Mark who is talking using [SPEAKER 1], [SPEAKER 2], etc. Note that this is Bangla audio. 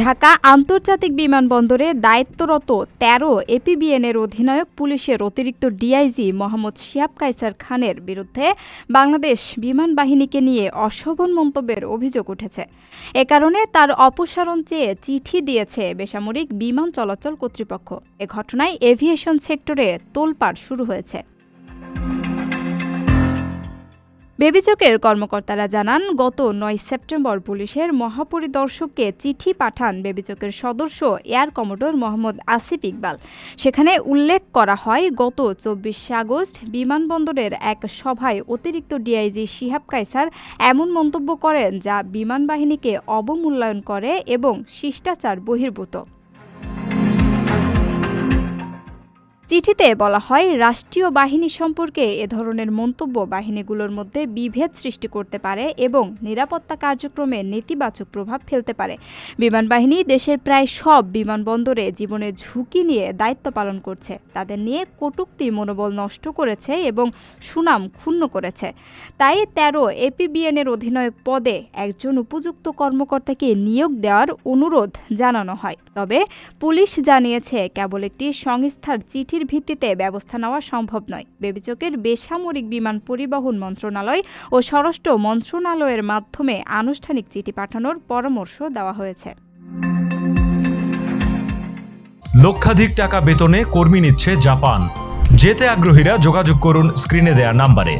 [SPEAKER 1] ঢাকা আন্তর্জাতিক বিমানবন্দরে দায়িত্বরত তেরো এপিবিএনের অধিনায়ক পুলিশের অতিরিক্ত ডিআইজি মোহাম্মদ শিয়াব কাইসার খানের বিরুদ্ধে বাংলাদেশ বিমান বাহিনীকে নিয়ে অশোভন মন্তব্যের অভিযোগ উঠেছে। এ কারণে তার অপসারণ চেয়ে চিঠি দিয়েছে বেসামরিক বিমান চলাচল কর্তৃপক্ষ। এ ঘটনায় এভিয়েশন সেক্টরে তোলপাড় শুরু হয়েছে। বেবিচকের কর্মকর্তারা জানান, গত নয় সেপ্টেম্বর পুলিশের মহাপরিদর্শককে চিঠি পাঠান বেবিচকের সদস্য এয়ার কমোডোর মোহাম্মদ আসিফ ইকবাল। সেখানে উল্লেখ করা হয়, গত চব্বিশে আগস্ট বিমানবন্দরের এক সভায় অতিরিক্ত ডিআইজি শিহাব কাইসার এমন মন্তব্য করেন যা বিমান বাহিনীকে অবমূল্যায়ন করে এবং শিষ্টাচার বহির্ভূত। চিঠিতে বলা হয়, রাষ্ট্রীয় বাহিনী সম্পর্কে এ ধরনের মন্তব্য বাহিনীগুলোর মধ্যে বিভেদ সৃষ্টি করতে পারে এবং নিরাপত্তা কার্যক্রমে নেতিবাচক প্রভাব ফেলতে পারে। বিমান বাহিনী দেশের প্রায় সব বিমানবন্দরে জীবনের ঝুঁকি নিয়ে দায়িত্ব পালন করছে। তাদের নিয়ে কটূক্তি, মনোবল নষ্ট করেছে এবং সুনাম ক্ষুণ্ণ করেছে। তাই তেরো এপিবিএনের অধিনায়ক পদে একজন উপযুক্ত কর্মকর্তাকে নিয়োগ দেওয়ার অনুরোধ জানানো হয়। তবে পুলিশ জানিয়েছে, কেবল একটি সংস্থার চিঠির ভিত্তিতে ব্যবস্থা নেওয়া সম্ভব নয়। বেবিচকের বেসামরিক বিমান পরিবহন মন্ত্রণালয় ও স্বরাষ্ট্র মন্ত্রণালয়ের মাধ্যমে আনুষ্ঠানিক চিঠি পাঠানোর পরামর্শ দেওয়া হয়েছে।
[SPEAKER 2] লক্ষাধিক টাকা বেতনে কর্মী নিচ্ছে জাপান। যেতে আগ্রহীরা যোগাযোগ করুন স্ক্রিনে দেয়া নাম্বারে।